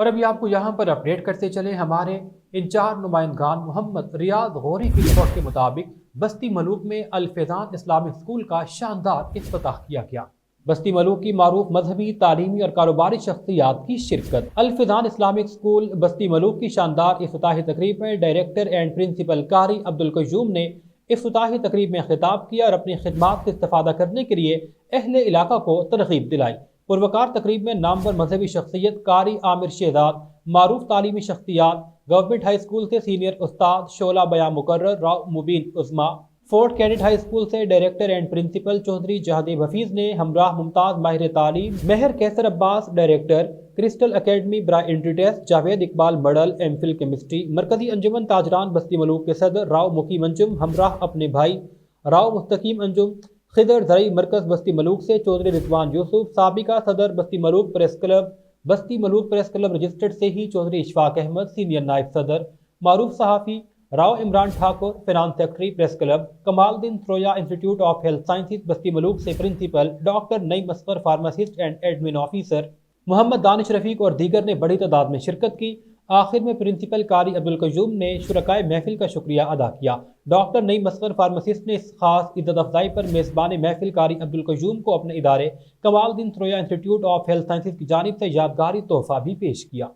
اور ابھی آپ کو یہاں پر اپڈیٹ کرتے چلے ہمارے انچار نمائندگان محمد ریاض غوری کی رپورٹ کے مطابق بستی ملوک میں الفیضان اسلامک اسکول کا شاندار افتتاح کیا گیا۔ بستی ملوک کی معروف مذہبی، تعلیمی اور کاروباری شخصیات کی شرکت۔ الفیضان اسلامک اسکول بستی ملوک کی شاندار افتتاحی تقریب میں ڈائریکٹر اینڈ پرنسپل کاری عبدالقیوم نے افتتاحی تقریب میں خطاب کیا اور اپنی خدمات سے استفادہ کرنے کے لیے اہل علاقہ کو ترغیب دلائی۔ پروکار تقریب میں نامور مذہبی شخصیت کاری عامر شہزاد، معروف تعلیمی شخصیات گورنمنٹ ہائی اسکول سے سینئر استاد شعلہ بیاں مقرر، Rao Mubeen Azma fort cadet high school سے ڈائریکٹر اینڈ پرنسپل چودھری جہادیب حفیظ نے ہمراہ ممتاز ماہر تعلیم، Mehr Kaiser Abbas director crystal academy برائے entry test Javed Iqbal middle M Phil chemistry مرکزی انجمن تاجران بستی ملوک کے صدر، راؤ مقیم انجم ہمراہ اپنے بھائی، راؤ مستقیم انجم خضر زرعی مرکز بستی ملوک سے چودھری رضوان یوسف، سابقہ صدر بستی ملوک پریس کلب، بستی ملوک پریس کلب رجسٹرڈ سے ہی چودھری اشفاق احمد، سینئر نائب صدر، معروف صحافی Rao Imran Thakur finance secretary press club, Kamal Din Tharoya institute of health sciences Basti Malook سے پرنسپل ڈاکٹر نئی مسفر pharmacist and admin officer, Muhammad Danish Rafiq اور دیگر نے بڑی تعداد میں شرکت کی۔ آخر میں پرنسپل کاری عبدالقیوم نے شرکائے محفل کا شکریہ ادا کیا۔ ڈاکٹر نئی مسکر فارماسسٹ نے اس خاص عزت افزائی پر میزبان محفل کاری عبدالقیوم کو اپنے ادارے Kamal Din Tharoya institute of health sciences کی جانب سے یادگاری تحفہ بھی پیش کیا۔